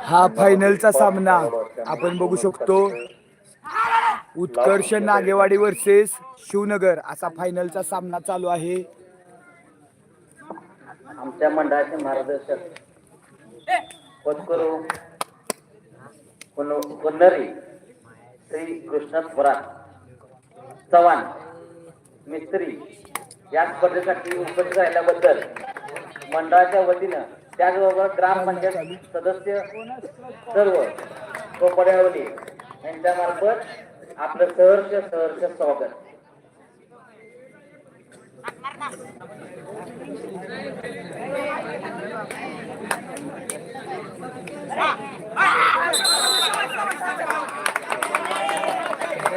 हा फायनलचा सामना आपण बघू शकतो. उत्कर्ष नागेवाडी वर्सेस शिवनगर असा फायनलचा सामना चालू आहे. आमच्या मंडळाचे मार्गदर्शक पत्करू श्री कृष्ण चव्हाण मिस्त्री या स्पर्धेसाठी उपस्थित राहिल्याबद्दल मंडळाच्या वतीनं त्याचबरोबर ग्रामपंचायत सदस्य सर्व कोपड्यावली यांच्यामार्फत आपलं सहर्ष सहर्ष स्वागत.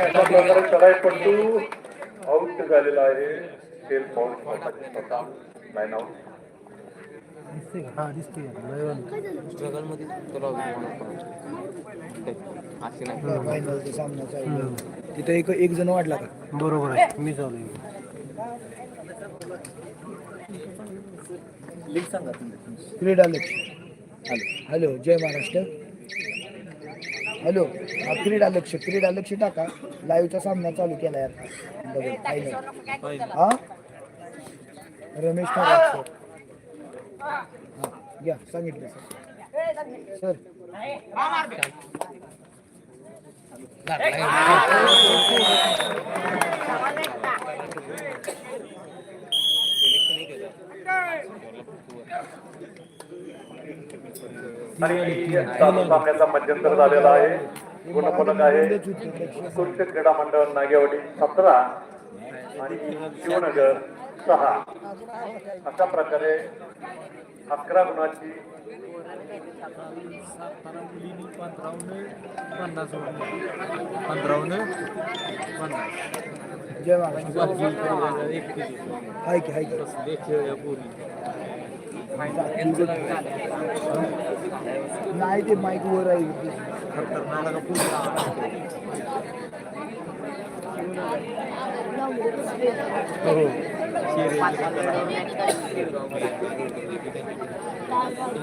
अशा प्रकारे चढाईपट्टू आउट झालेला आहे. सेल पाऊस लाईन आउट फायनलचा सामना चालू आहे. तिथं एक एक जण वाढला का? बरोबर आहे. मी चालू क्रीडा लक्ष हॅलो. हॅलो जय महाराष्ट्र. हॅलो. हा क्रीडा लक्ष क्रीडा लक्ष टाका. लाईव्हचा सामना चालू केला यार. हा? रमेश ठाकरे. सर हा घ्या सांगितलं सर. सर. आणि चालू सामन्याचा मध्यंतर झालेला आहे. गुणफलक आहे. उत्कृष्ट क्रीडा मंडळ नागेवाडी सतरा. आणि शिवनगर सहा. अशा प्रकारे अकरा गुणाची जय महाराष्ट्र हाय की हाय की नाही ते माईक वर आहे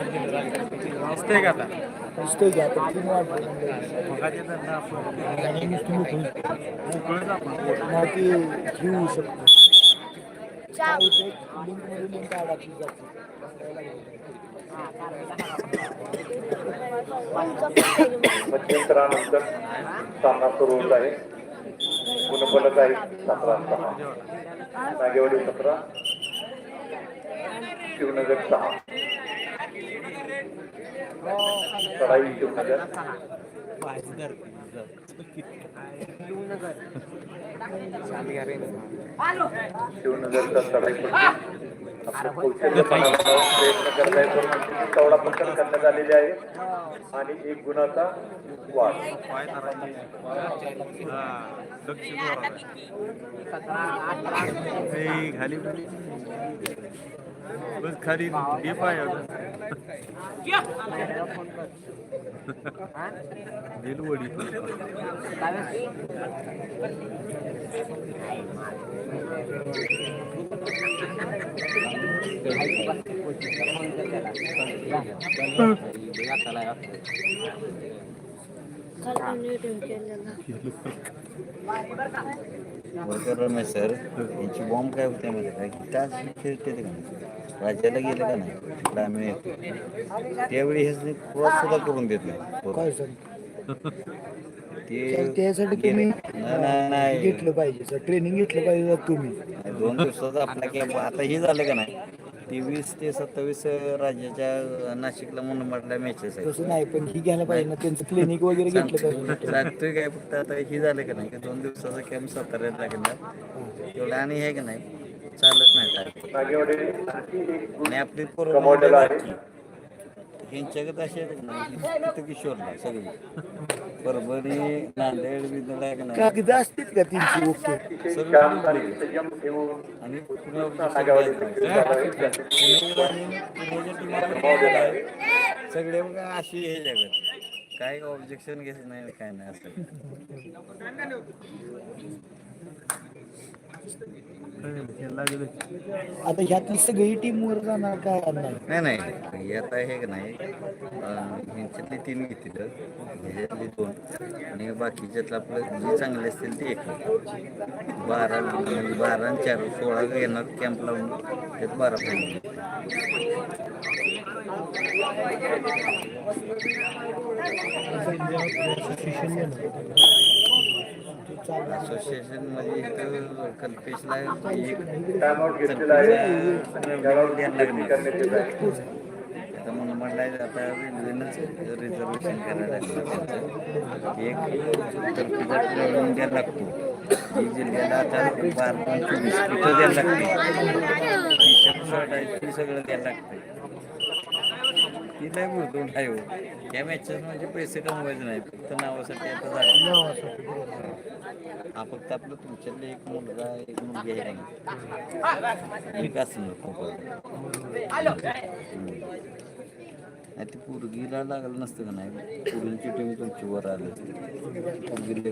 असते का आता नुसतं घ्या तर तीन वाटलं मोकळंच आपण माहिती घेऊ शकतो लिंकमध्ये लिंक टाकली जाते मध्यंतरानंतर सामना सुरू होत आहे. गुणफलक आहे सतरा. सहा नागेवाडी सतरा. शिवनगर सहा. चढाई शिवनगर. शिवनगरचा चढाई प्रयत्न करत करण्यात आलेली आहे आणि एक गुणाचा वाढ खाली बस खाली हे. रमेश सर यांची बॉम्ब काय होते माहिती आहे का टास्क खेळते का नाही? राज्याला गेलं का नाही? येतो. त्यावेळी हे क्रॉस सुद्धा करून देत नाही. काय त्यासाठी तुम्ही नाही. घेतलं पाहिजे सर. ट्रेनिंग घेतलं पाहिजे तुम्ही. दोन दिवसाचा आपला आता हे झालं का नाही? तेवीस ते सत्तावीस राज्याच्या नाशिकला म्हणून म्हटल्या मॅचेस आहेत. तसं नाही पण ही घ्यायला पाहिजे ना त्यांचं क्लिनिक वगैरे घेतलं पाहिजे. सांगतोय काय फक्त आता हे झालं का नाही की दोन दिवसाचा कॅम्प साताऱ्यात लागणार तेवढं आणि हे का नाही चालत नाही आणि आपली आहे. यांच्याकडे असे किशोरला सगळी. परभणी नांदेड कागद असतील का तीनशे ओके आणि सगळे बघा अशी हे जगत. काय ऑब्जेक्शन घेत नाही काय नाही असं. आता ह्यातली सगळी टीम वर जाणार काय नाही नाही आता हे का नाही ह्यांच्यातली तीन घेतील. ह्याच्यातली दोन. आणि बाकीच्यातलं आपलं जे चांगले असतील ते एक. बारा म्हणजे बारा आणि चार सोळा येणार कॅम्प लावून. त्यात बारा असोसिएशनमध्ये इथं कल्पेशला एक आता म्हणून म्हणलाय आता रेल्वेनंच रिझर्वेशन करायला लागलं एक ट्रेवलिंग द्यायला लागतो. ही जिल्ह्याला आता बारा द्यायला लागते? सगळं द्यायला लागते ती लय गुंतवून आहे हो. या मॅचेस म्हणजे पैसे कमवायचे नाही फक्त नावासाठी आता झालं हा फक्त आपलं तुमच्यातले एक मुलगा एक मुलगी आहे नाही एक असं नाही ते पोरगीला लागलं नसतं का नाही? पोरींची टीम तुमची वर आली. पोरगी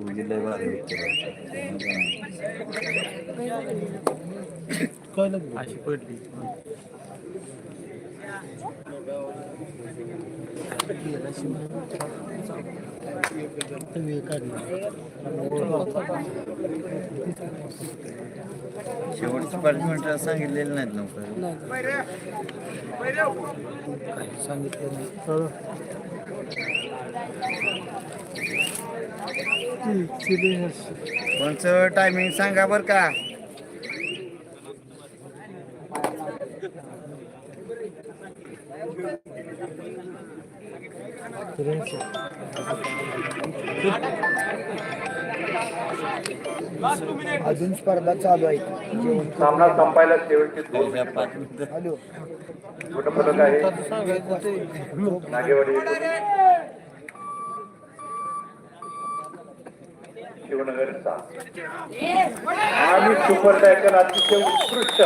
पोरगी लय भारी होती अशी पडली. शेवटची पाच मिनिटं सांगितलेलं नाहीत नव्हतं कोणचं टायमिंग सांगा बरं का. अजून स्पर्धा चालू आहे सामना संपायला शेवटचे दोन हॅलो. छोटं पदक आहे. नागेवाडी. शिवनगर सात आणि सुपर टायकर अतिशय उत्कृष्ट.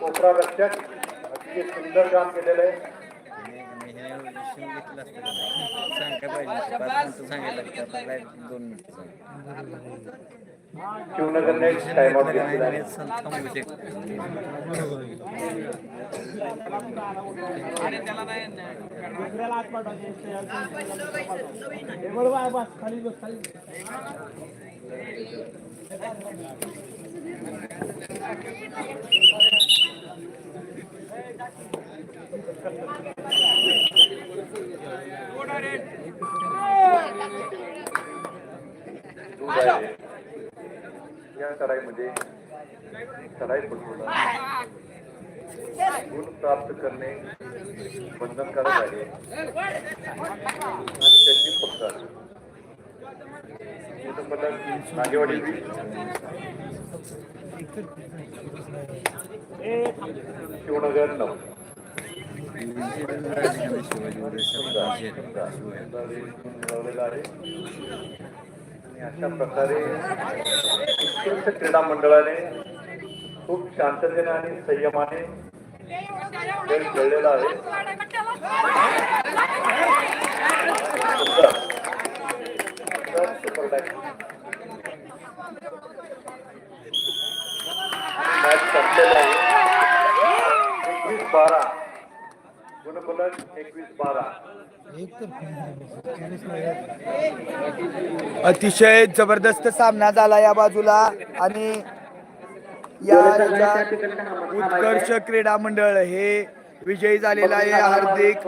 कोपरा रक्षक. अतिशय सुंदर काम केलेलं आहे. सांगायला दोन मिनिटं आउट घेतलेला आहे मॅच थांबवू शकतो दूध आहे या चढाईमध्ये चढाई पटवून गुण प्राप्त करणे बंधनकारक आहे. आणि त्याची पक्का. पदक नागेवाडी शिवनगर नऊ अशा प्रकारे उत्कृष्ट क्रीडा मंडळाने खूप शांततेने आणि संयमाने खेळ खेळलेला आहे सुंदर. सुंदर सुपर डायक. मॅच संपलेला आहे. एकवीस बारा. गुणफलक एकवीस बारा. अतिशय जबरदस्त सामना झाला या बाजूला आणि या उत्कर्ष क्रीडा मंडळ हे विजयी झालेलं आहे हार्दिक.